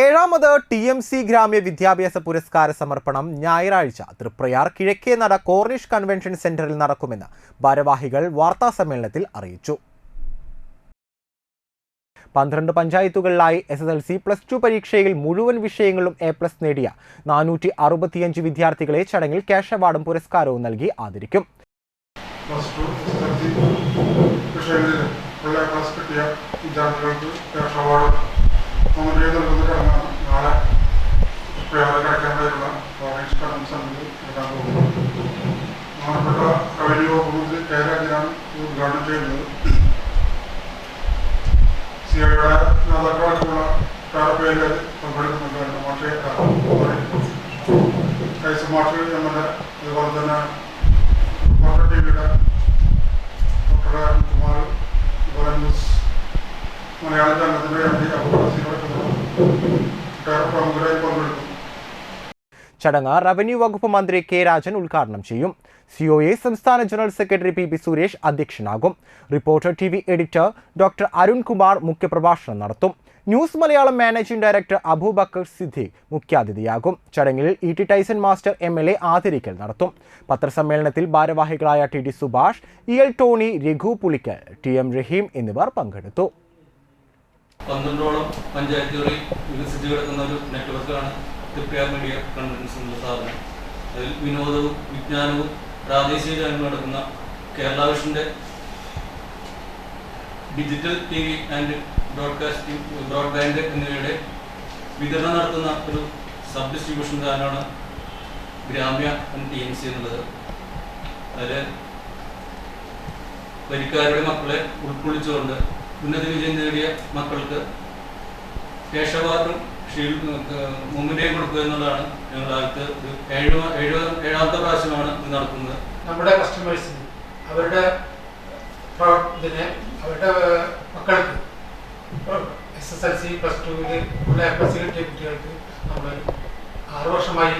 ഏഴാമത് T M C ഗ്രാമ്യ വിദ്യാഭ്യാസ പുരസ്കാര സമർപ്പണം ഞായറാഴ്ച തൃപ്രയാർ കിഴക്കേ നട കോർണിഷ് കൺവെൻഷൻ സെന്ററിൽ നടക്കുമെന്ന് ഭാരവാഹികൾ വാർത്താ സമ്മേളനത്തിൽ അറിയിച്ചു. പന്ത്രണ്ട് പഞ്ചായത്തുകളിലായി S S L C plus two പരീക്ഷയിൽ മുഴുവൻ വിഷയങ്ങളും എ പ്ലസ് നേടിയ നാനൂറ്റി അറുപത്തിയഞ്ച് വിദ്യാർത്ഥികളെ ചടങ്ങിൽ ക്യാഷ് അവാർഡും പുരസ്കാരവും നൽകി ആദരിക്കും. മന്ത്രി നൽകുന്ന ചടങ്ങാണ് നാളെ പ്രയാറെ കഴിക്കേണ്ടതിലുള്ള ഓറഞ്ച് കടം സമിതി എടുക്കാൻ പോകുന്നത് ബഹുമാനപ്പെട്ട റവന്യൂ വകുപ്പ് മന്ത്രി കെ രാജനാണ് ഉദ്ഘാടനം ചെയ്യുന്നത് സി ഐയുടെ നേതാക്കളായിട്ടുള്ള വേറെ പേര് പങ്കെടുക്കുന്നുണ്ട് മാഷ് എ അതുപോലെ തന്നെ വാട്ടർ ടി വിയുടെ ഡോക്ടർ അരുൺകുമാർ അതുപോലെ ന്യൂസ് മലയാള ചടങ്ങ് റവന്യൂ വകുപ്പ് മന്ത്രി കെ രാജൻ ഉദ്ഘാടനം ചെയ്യും. സി ഒ എ സംസ്ഥാന general secretary P P Suresh അധ്യക്ഷനാകും. Reporter T V editor doctor Arunkumar മുഖ്യപ്രഭാഷണം നടത്തും. News Malayalam managing director Abubakar Siddique മുഖ്യാതിഥിയാകും. ചടങ്ങിൽ E T Tyson master M L A ആദരിക്കൽ നടത്തും. പത്രസമ്മേളനത്തിൽ ഭാരവാഹികളായ T D Subhash E L Tony Raghu Pulickal T M Rahim എന്നിവർ പങ്കെടുത്തു. പന്ത്രണ്ടോളം പഞ്ചായത്തുകളിൽ വികസിച്ച് കിടക്കുന്ന ഒരു നെറ്റ്വർക്കാണ് തൃപ്യാർ മീഡിയ കൺവെൻസ് എന്നുള്ള സ്ഥാപനം. അതിൽ വിനോദവും വിജ്ഞാനവും പ്രാദേശിക കാര്യങ്ങളും നടക്കുന്ന Kerala വിഷന്റെ digital T V and broadcasting broadband എന്നിവയുടെ വിതരണം നടത്തുന്ന ഒരു സബ് ഡിസ്ട്രിബ്യൂഷൻ ചാനലാണ് ഗ്രാമ്യ ടി എം സി എന്നുള്ളത്. അതിൽ വരിക്കാരുടെ മക്കളെ ഉൾക്കൊള്ളിച്ചുകൊണ്ട് ഉന്നത വിജയം നേടിയ മക്കൾക്ക് ക്യാഷ് അവാർഡും ഷീൽഡ് മുമ്പിന്റെയും കൊടുക്കുക എന്നുള്ളതാണ് ഞങ്ങളുടെ അടുത്ത് ഒരു ഏഴ് ഏഴ് ഏഴാമത്തെ പ്രാവശ്യമാണ് ഇത് നടക്കുന്നത്. നമ്മുടെ കസ്റ്റമേഴ്സിന് അവരുടെ പ്രവർത്തനത്തിന് അവരുടെ മക്കൾക്ക് S S L C plus ടുവിൽ ഉള്ള എഫ് എസ് സി കിട്ടിയ കുട്ടികൾക്ക് നമ്മൾ ആറു വർഷമായി